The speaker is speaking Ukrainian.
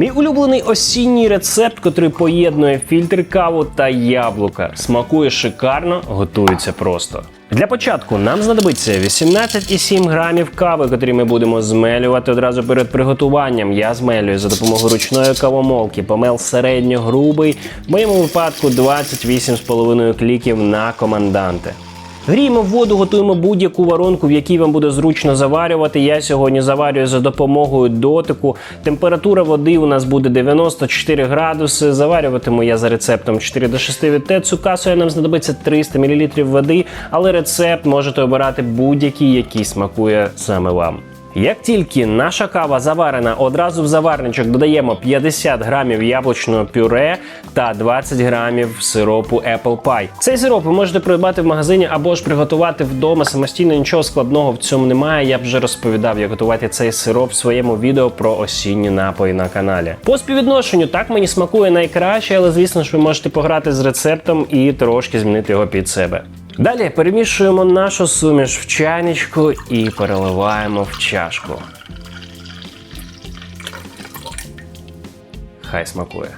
Мій улюблений осінній рецепт, котрий поєднує фільтр каву та яблука. Смакує шикарно, готується просто. Для початку нам знадобиться 18,7 грамів кави, котрі ми будемо змелювати одразу перед приготуванням. Я змелюю за допомогою ручної кавомолки, помел середньо-грубий, в моєму випадку 28,5 кліків на команданти. Гріємо воду, готуємо будь-яку воронку, в якій вам буде зручно заварювати. Я сьогодні заварюю за допомогою дотику. Температура води у нас буде 94 градуси. Заварюватиму я за рецептом 4 до 6 від ТЕЦу. Касою нам знадобиться 300 мл води, але рецепт можете обирати будь-який, який смакує саме вам. Як тільки наша кава заварена, одразу в заварничок додаємо 50 грамів яблучного пюре та 20 грамів сиропу Apple Pie. Цей сироп ви можете придбати в магазині або ж приготувати вдома самостійно. Нічого складного в цьому немає. Я вже розповідав, як готувати цей сироп в своєму відео про осінні напої на каналі. По співвідношенню так мені смакує найкраще, але звісно ж ви можете пограти з рецептом і трошки змінити його під себе. Далі перемішуємо нашу суміш в чайничку і переливаємо в чашку. Хай смакує.